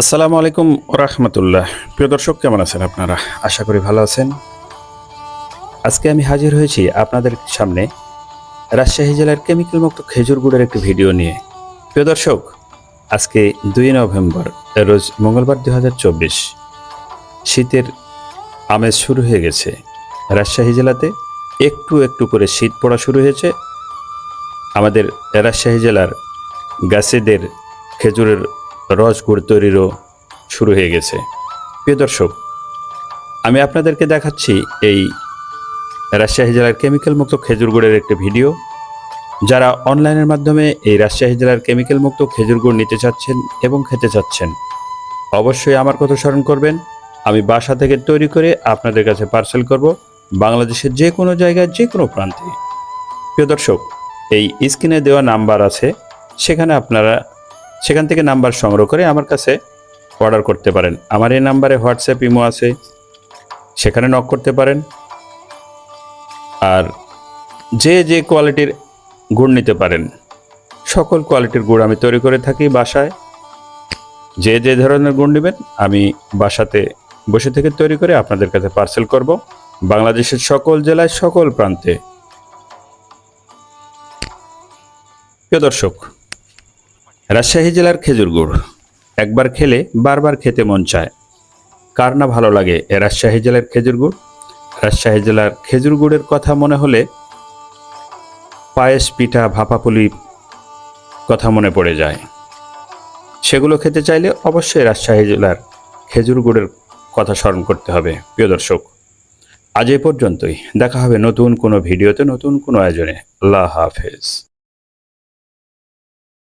আসসালামু আলাইকুম রহমতুল্লাহ। প্রিয় দর্শক, কেমন আছেন আপনারা? আশা করি ভালো আছেন। আজকে আমি হাজির হয়েছি আপনাদের সামনে রাজশাহী জেলার কেমিক্যাল মুক্ত খেজুর গুড়ের একটি ভিডিও নিয়ে। প্রিয় দর্শক, আজকে দুই নভেম্বর, রোজ মঙ্গলবার দুই হাজার চব্বিশ। শীতের আমেজ শুরু হয়ে গেছে। রাজশাহী জেলাতে একটু একটু করে শীত পড়া শুরু হয়েছে। আমাদের রাজশাহী জেলার গাছেদের খেজুরের রস গুড় তৈরিরও শুরু হয়ে গেছে। প্রিয় দর্শক, আমি আপনাদেরকে দেখাচ্ছি এই রাজশাহী জেলার কেমিক্যাল মুক্ত খেজুর গুড়ের একটি ভিডিও। যারা অনলাইনের মাধ্যমে এই রাজশাহী জেলার কেমিক্যাল মুক্ত খেজুর গুড় নিতে চাচ্ছেন এবং খেতে চাচ্ছেন, অবশ্যই আমার কথা স্মরণ করবেন। আমি বাসা থেকে তৈরি করে আপনাদের কাছে পার্সেল করব বাংলাদেশের যে কোনো জায়গায়, যে কোনো প্রান্তে। প্রিয় দর্শক, এই স্ক্রিনে দেওয়া নাম্বার আছে, সেখানে আপনারা সেখান থেকে নাম্বার সংগ্রহ করে আমার কাছে অর্ডার করতে পারেন। আমার এই নাম্বারে হোয়াটসঅ্যাপ ইমো আছে। সেখানে নক করতে পারেন। আর যে যে কোয়ালিটির গুড় নিতে পারেন, সকল কোয়ালিটির গুড় আমি তৈরি করে থাকি বাসায়। যে যে ধরনের গুড় নেবেন, আমি বাসাতে বসে থেকে তৈরি করে আপনাদের কাছে পার্সেল করব। বাংলাদেশের সকল জেলায়, সকল প্রান্তে। প্রিয় দর্শক রাজশাহী জেলার খেজুর গুড়। একবার খেলে বারবার খেতে মন চায়। কার না ভালো লাগে রাজশাহী জেলার খেজুর গুড়? রাজশাহী জেলার খেজুর গুড়ের কথা মনে হলে পায়েস, পিঠা, ভাপাপুলি কথা মনে পড়ে যায়। সেগুলো খেতে চাইলে অবশ্যই রাজশাহী জেলার খেজুর গুড়ের কথা স্মরণ করতে হবে, প্রিয় দর্শক। আজ এ পর্যন্তই। দেখা হবে নতুন কোনো ভিডিওতে, নতুন কোনো আয়োজনে। আল্লাহ হাফেজ।